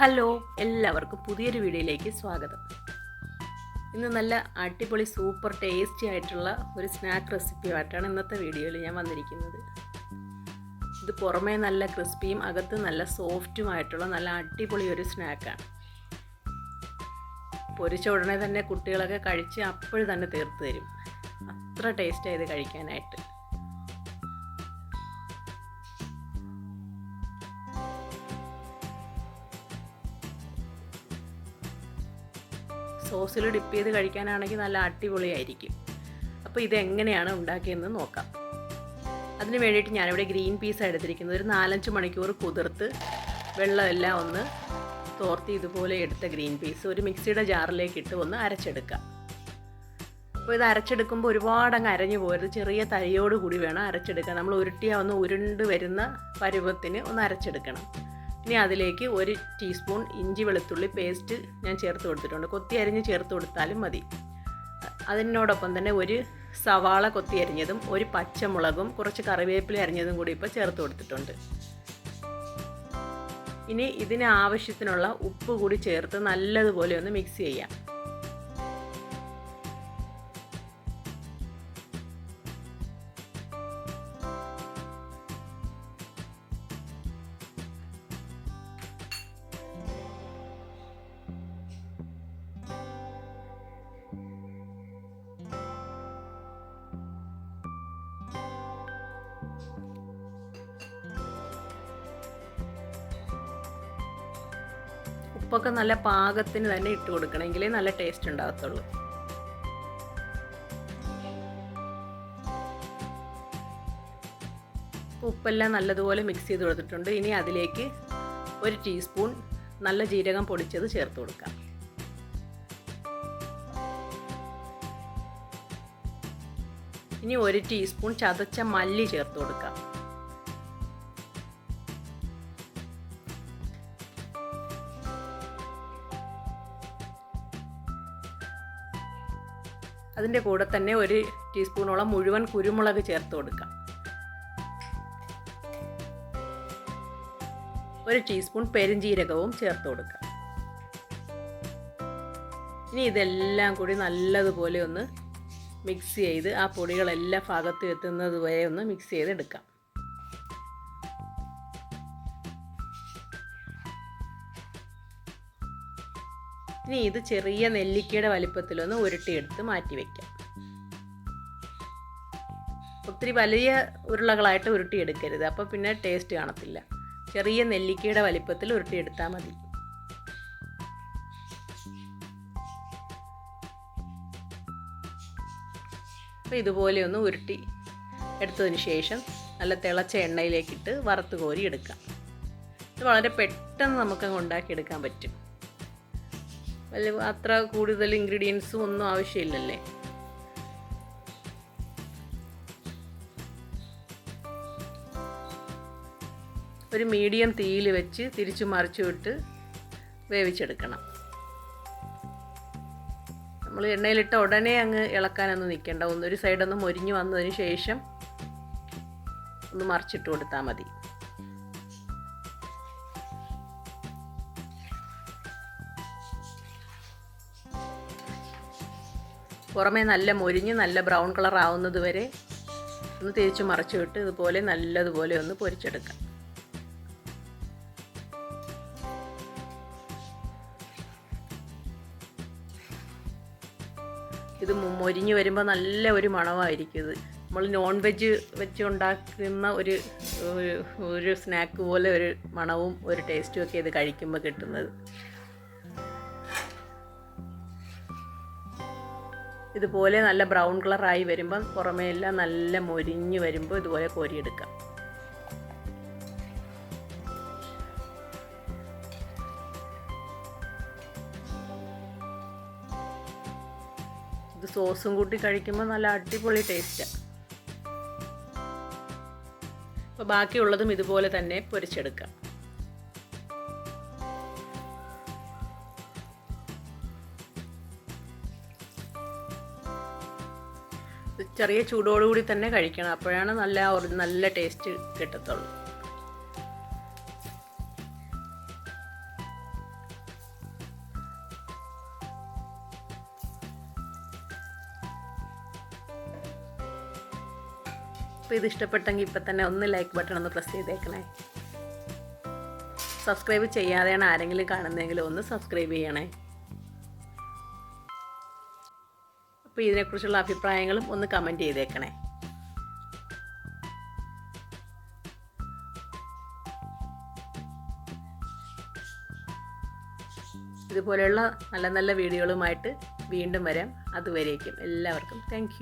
Hello എല്ലാവർക്കും പുതിയൊരു വീഡിയോയിലേക്ക് സ്വാഗതം. ഇന്ന് നല്ല അടിപൊളി സൂപ്പർ ടേസ്റ്റി ആയിട്ടുള്ള ഒരു സ്നാക്ക് റെസിപ്പിയുമായിട്ടാണ് ഇന്നത്തെ വീഡിയോയിൽ ഞാൻ വന്നിരിക്കുന്നത്. ഇത് പുറമേ നല്ല ക്രിസ്പിയും അകത്ത് നല്ല സോഫ്റ്റുമായിട്ടുള്ള നല്ല അടിപൊളി ഒരു സ്നാക്കാണ്. പൊരിച്ച ഉടനെ തന്നെ കുട്ടികളൊക്കെ കഴിച്ച് അപ്പോഴും തന്നെ തീർത്ത് തരും. അത്ര ടേസ്റ്റാണ് ഇത് കഴിക്കാനായിട്ട്. സോസിൽ ഡിപ്പ് ചെയ്ത് കഴിക്കാനാണെങ്കിൽ നല്ല അടിപൊളിയായിരിക്കും. അപ്പോൾ ഇതെങ്ങനെയാണ് ഉണ്ടാക്കിയതെന്ന് നോക്കാം. അതിന് വേണ്ടിയിട്ട് ഞാനിവിടെ ഗ്രീൻ പീസ് എടുത്തിരിക്കുന്നത്. ഒരു നാലഞ്ച് മണിക്കൂർ കുതിർത്ത് വെള്ളമെല്ലാം ഒന്ന് തോർത്തി ഇതുപോലെ എടുത്ത ഗ്രീൻ പീസ്. ഒരു മിക്സിയുടെ ജാറിലേക്ക് ഇട്ട് ഒന്ന് അരച്ചെടുക്കാം അപ്പോൾ ഇത് അരച്ചെടുക്കുമ്പോൾ ഒരുപാട് അങ്ങ് അരഞ്ഞു പോരുത് ചെറിയ തരിയോട് കൂടി വേണം അരച്ചെടുക്കാൻ. നമ്മൾ ഉരുട്ടിയാൽ ഒന്ന് ഉരുണ്ട് വരുന്ന പരുവത്തിന് ഒന്ന് അരച്ചെടുക്കണം. ഇനി അതിലേക്ക് ഒരു ടീസ്പൂൺ ഇഞ്ചി വെളുത്തുള്ളി പേസ്റ്റ് ഞാൻ ചേർത്ത് കൊടുത്തിട്ടുണ്ട്. കൊത്തി അരിഞ്ഞ് ചേർത്ത് കൊടുത്താലും മതി. അതിനോടൊപ്പം തന്നെ ഒരു സവാള കൊത്തി അരിഞ്ഞതും ഒരു പച്ചമുളകും കുറച്ച് കറിവേപ്പില അരിഞ്ഞതും കൂടി ഇപ്പോൾ ചേർത്ത് കൊടുത്തിട്ടുണ്ട്. ഇനി ഇതിന് ആവശ്യത്തിനുള്ള ഉപ്പ് കൂടി ചേർത്ത് നല്ലതുപോലെ ഒന്ന് മിക്സ് ചെയ്യാം. ഉപ്പൊക്കെ നല്ല പാകത്തിന് തന്നെ ഇട്ട് കൊടുക്കണമെങ്കിലേ നല്ല ടേസ്റ്റ് ഉണ്ടാകത്തുള്ളൂ. ഉപ്പെല്ലാം നല്ലതുപോലെ മിക്സ് ചെയ്ത് കൊടുത്തിട്ടുണ്ട്. ഇനി അതിലേക്ക് ഒരു ടീസ്പൂൺ നല്ല ജീരകം പൊടിച്ചത് ചേർത്ത് കൊടുക്കാം. ഇനി ഒരു ടീസ്പൂൺ ചതച്ച മല്ലി ചേർത്ത് കൊടുക്കാം. അതിന്റെ കൂടെ തന്നെ ഒരു ടീസ്പൂണോളം മുഴുവൻ കുരുമുളക് ചേർത്ത് കൊടുക്കാം. ഒരു ടീസ്പൂൺ പെരുംജീരകവും ചേർത്ത് കൊടുക്കാം. ഇനി ഇതെല്ലാം കൂടി നല്ലതുപോലെ ഒന്ന് മിക്സ് ചെയ്ത് ആ പൊടികളെല്ലാം ഭാഗത്ത് എത്തുന്നത് വരെ ഒന്ന് മിക്സ് ചെയ്തെടുക്കാം. ഇനി ഇത് ചെറിയ നെല്ലിക്കയുടെ വലിപ്പത്തിലൊന്ന് ഉരുട്ടിയെടുത്ത് മാറ്റി വയ്ക്കാം ഒത്തിരി വലിയ ഉരുളകളായിട്ട് ഉരുട്ടിയെടുക്കരുത്. അപ്പോൾ പിന്നെ ടേസ്റ്റ് കാണത്തില്ല. ചെറിയ നെല്ലിക്കയുടെ വലിപ്പത്തിൽ ഉരുട്ടിയെടുത്താൽ മതി. അപ്പോൾ ഇതുപോലെ ഒന്ന് ഉരുട്ടി എടുത്തതിന് ശേഷം നല്ല തിളച്ച എണ്ണയിലേക്കിട്ട് വറുത്ത് കോരി എടുക്കാം. ഇത് വളരെ പെട്ടെന്ന് നമുക്കങ്ങ് ഉണ്ടാക്കിയെടുക്കാൻ പറ്റും. വലിയ അത്ര കൂടുതൽ ഇൻഗ്രീഡിയൻസും ഒന്നും ആവശ്യമില്ലല്ലേ? ഒരു മീഡിയം തീയിൽ വെച്ച് തിരിച്ചു മറിച്ചു വിട്ട് വേവിച്ചെടുക്കണം. നമ്മൾ എണ്ണയിലിട്ട ഉടനെ അങ്ങ് ഇളക്കാനൊന്നും നിൽക്കേണ്ട. ഒന്നൊരു സൈഡൊന്ന് മൊരിഞ്ഞു വന്നതിന് ശേഷം ഒന്ന് മറിച്ചിട്ട് കൊടുത്താൽ മതി. പുറമേ നല്ല മൊരിഞ്ഞ് നല്ല ബ്രൗൺ കളർ ആവുന്നത് വരെ ഒന്ന് തിരിച്ച് മറച്ചു വിട്ട് ഇതുപോലെ നല്ലതുപോലെ ഒന്ന് പൊരിച്ചെടുക്കാം. ഇത് മൊരിഞ്ഞ് വരുമ്പോൾ നല്ല ഒരു മണമായിരിക്കും ഇത്. നമ്മൾ നോൺ വെജ് വെച്ച് ഉണ്ടാക്കുന്ന ഒരു ഒരു സ്നാക്ക് പോലെ ഒരു മണവും ഒരു ടേസ്റ്റും ഒക്കെ ഇത് കഴിക്കുമ്പോൾ കിട്ടുന്നത്. ഇതുപോലെ നല്ല ബ്രൗൺ കളറായി വരുമ്പം പുറമേ എല്ലാം നല്ല മൊരിഞ്ഞു വരുമ്പോൾ ഇതുപോലെ കോരിയെടുക്കാം. ഇത് സോസും കൂട്ടി കഴിക്കുമ്പോൾ നല്ല അടിപൊളി ടേസ്റ്റാണ് അപ്പോൾ ബാക്കിയുള്ളതും ഇതുപോലെ തന്നെ പൊരിച്ചെടുക്കാം. ചെറിയ ചൂടോടുകൂടി തന്നെ കഴിക്കണം. അപ്പോഴാണ് നല്ല നല്ല ടേസ്റ്റ് കിട്ടത്തുള്ളൂ. അപ്പോൾ ഇത് ഇഷ്ടപ്പെട്ടെങ്കിൽ ഇപ്പം തന്നെ ഒന്ന് ലൈക്ക് ബട്ടൺ ഒന്ന് പ്രസ് ചെയ്തേക്കണേ. സബ്സ്ക്രൈബ് ചെയ്യാതെയാണ് ആരെങ്കിലും കാണുന്നതെങ്കിലും ഒന്ന് സബ്സ്ക്രൈബ് ചെയ്യണേ. അപ്പോൾ ഇതിനെക്കുറിച്ചുള്ള അഭിപ്രായങ്ങളും ഒന്ന് കമന്റ് ചെയ്തേക്കണേ. ഇതുപോലെയുള്ള നല്ല നല്ല വീഡിയോകളുമായിട്ട് വീണ്ടും വരാം. അതുവരേക്കും എല്ലാവർക്കും താങ്ക്